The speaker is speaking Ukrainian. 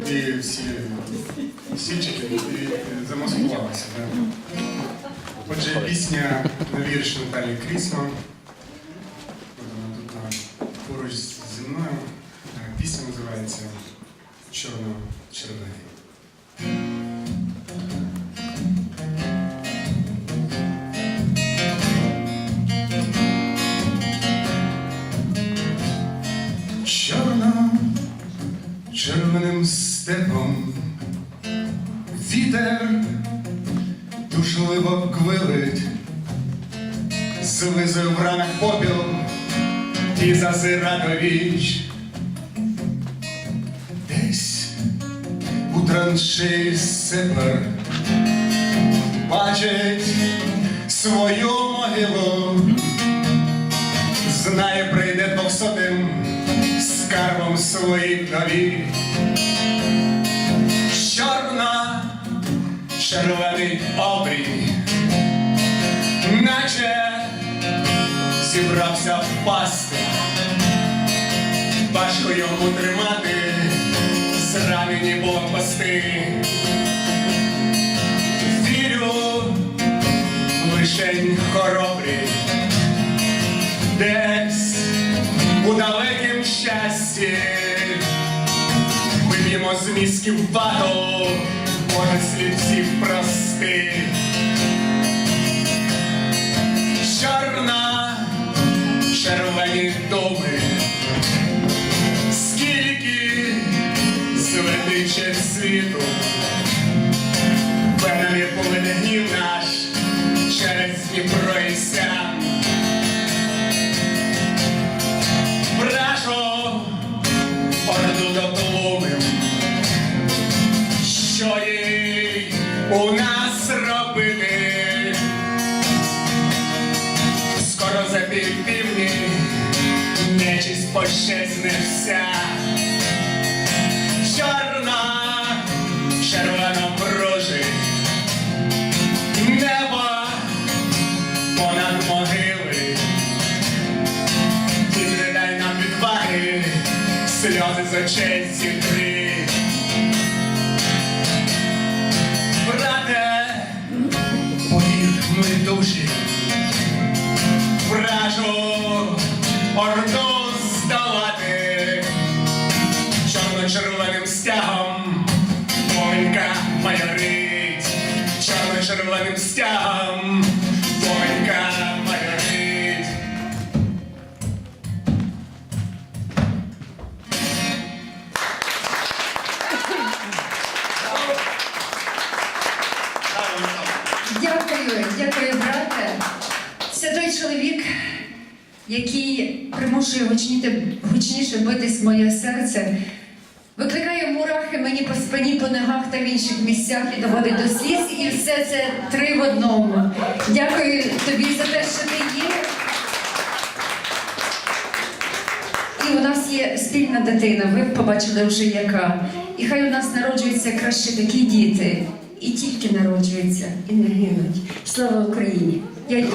І всі сільчики замаскувалися. Отже, пісня на вірш Наталії Крісма. Тут поруч зі мною. Е, Пісня називається Чорно-червоний. Степом вітер душливо квилить, злизує в ранах попіл і зазира до віч. Десь у траншеї сепар бачить свою могилу, знає, прийде двохсотим скарбом своїх нові. Червоний обрій, наче зібрався впасти, важко йому тримати зранені блокпости. Вірю, лишень хоробрі, десь у далекім щасті. Виб'ємо з мізків бату, може всі прости. Чорна, червоні доми, скільки зведиче світу, у нас робити. Скоро за півдні нечість пощезне вся. Чорна, червона пружить, небо понад могили. Ти дай нам відваги, сльози з очей зітри. Орду здолати, чорно-червоним стягом Вонька майорить, чорно-червоним стягом Вонька майорить. Дякую, дякую, брате. Це той чоловік, який примушує гучніше битись моє серце, викликає мурахи мені по спині, по ногах та в інших місцях і доводить до сліз. І все це три в одному. Дякую тобі за те, що ти є. І у нас є спільна дитина, ви побачили вже яка. І хай у нас народжуються краще такі діти. І тільки народжуються, і не гинуть. Слава Україні! Я...